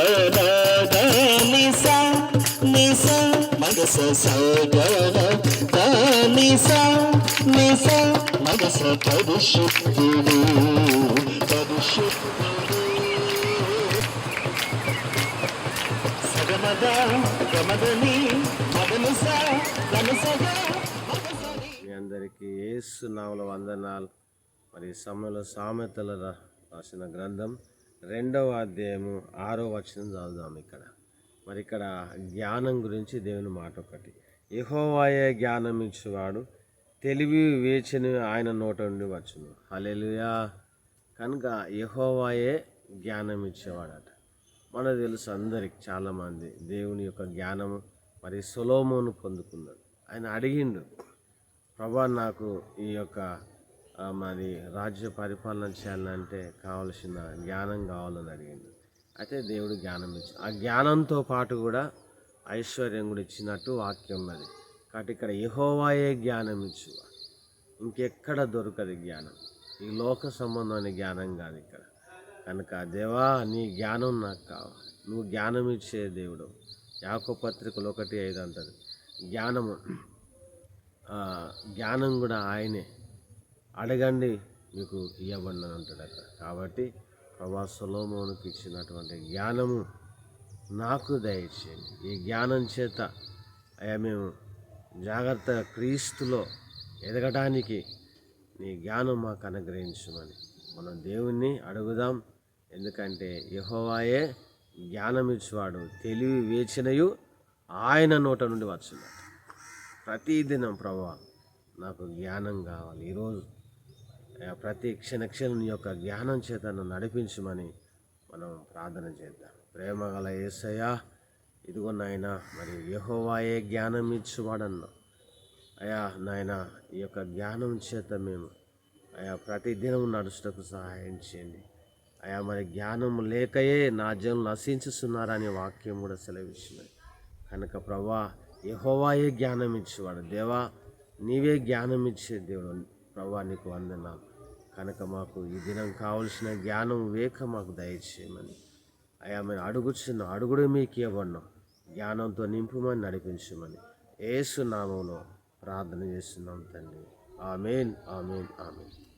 గ నిస మగస సగ నిస మగస సగమద గమదని మీ అందరికీ ఏసు నామల వందనాలు. మరి సమయంలో సామెతల రాసిన గ్రంథం రెండవ అధ్యాయము ఆరో వచనం చదువుదాం ఇక్కడ. మరి ఇక్కడ జ్ఞానం గురించి దేవుని మాట ఒకటి. యహోవాయే జ్ఞానం ఇచ్చేవాడు తెలివి వేచని ఆయన నోట నుండి వచ్చును. హలెలుయా కనుక యెహోవాయే జ్ఞానం ఇచ్చేవాడట మనకు తెలుసు అందరికి చాలామంది దేవుని యొక్క జ్ఞానము మరి సొలోమోను పొందుకున్నాడు. ఆయన అడిగిండు ప్రభా నాకు ఈ యొక్క మరి రాజ్య పరిపాలన చేయాలంటే కావలసిన జ్ఞానం కావాలని అడిగింది. అయితే దేవుడు జ్ఞానం ఇచ్చి ఆ జ్ఞానంతో పాటు కూడా ఐశ్వర్యం కూడా ఇచ్చినట్టు వాక్యం ఉన్నది. కాబట్టి ఇక్కడ యహోవాయే జ్ఞానం ఇచ్చు. ఇంకెక్కడ దొరకదు జ్ఞానం. ఈ లోక సంబంధమైన జ్ఞానం కాదు ఇక్కడ. కనుక దేవా నీ జ్ఞానం నాకు కావాలి. నువ్వు జ్ఞానం ఇచ్చే దేవుడు. యాకో పత్రికలు ఒకటి ఐదు అంటది. జ్ఞానము జ్ఞానం కూడా ఆయనే. అడగండి మీకు ఇవ్వబడిన అంటాడు అక్కడ. కాబట్టి ప్రభా సులోమోనికి ఇచ్చినటువంటి జ్ఞానము నాకు దయచేయండి. ఈ జ్ఞానం చేత అయ్యా మేము జాగ్రత్తగా క్రీస్తులో ఎదగడానికి నీ జ్ఞానం మాకు అనుగ్రహించమని మనం దేవుణ్ణి అడుగుదాం. ఎందుకంటే యహోవాయే జ్ఞానమిచ్చువాడు తెలివి వేచినయు ఆయన నోట నుండి వచ్చున్నాడు ప్రతిదినం ప్రభా నాకు జ్ఞానం కావాలి. ఈరోజు ప్రతి క్షణ క్షణం నీ యొక్క జ్ఞానం చేత నన్ను నడిపించమని మనం ప్రార్థన చేద్దాం. ప్రేమ గల ఏసయ్యా ఇదిగో నాయన మరి యహోవాయే జ్ఞానం ఇచ్చువాడన్నా. అయా నాయన ఈ యొక్క జ్ఞానం చేత మేము అయా ప్రతిదినం నడుచుటకు సహాయం చేయండి. అయా మరి జ్ఞానం లేకయే నా జనం నశించుతున్నారనే వాక్యం కూడా సెలవిస్తున్నది కనుక ప్రభా యహోవాయే జ్ఞానం ఇచ్చేవాడు. దేవా నీవే జ్ఞానం ఇచ్చే దేవుడు. ప్రభా నీకు వందనాలు. కనుక మాకు ఈ దినం కావలసిన జ్ఞానం వివేక మాకు దయచేయమని. అయా మేము అడుగుచున్న అడుగుడు మీకు ఇవ్వబడినాం. జ్ఞానంతో నింపుమని నడిపించమని. ఏసు నామంలో ప్రార్థన చేస్తున్నాం తండ్రి. ఆమెన్ ఆమెన్ ఆమెన్.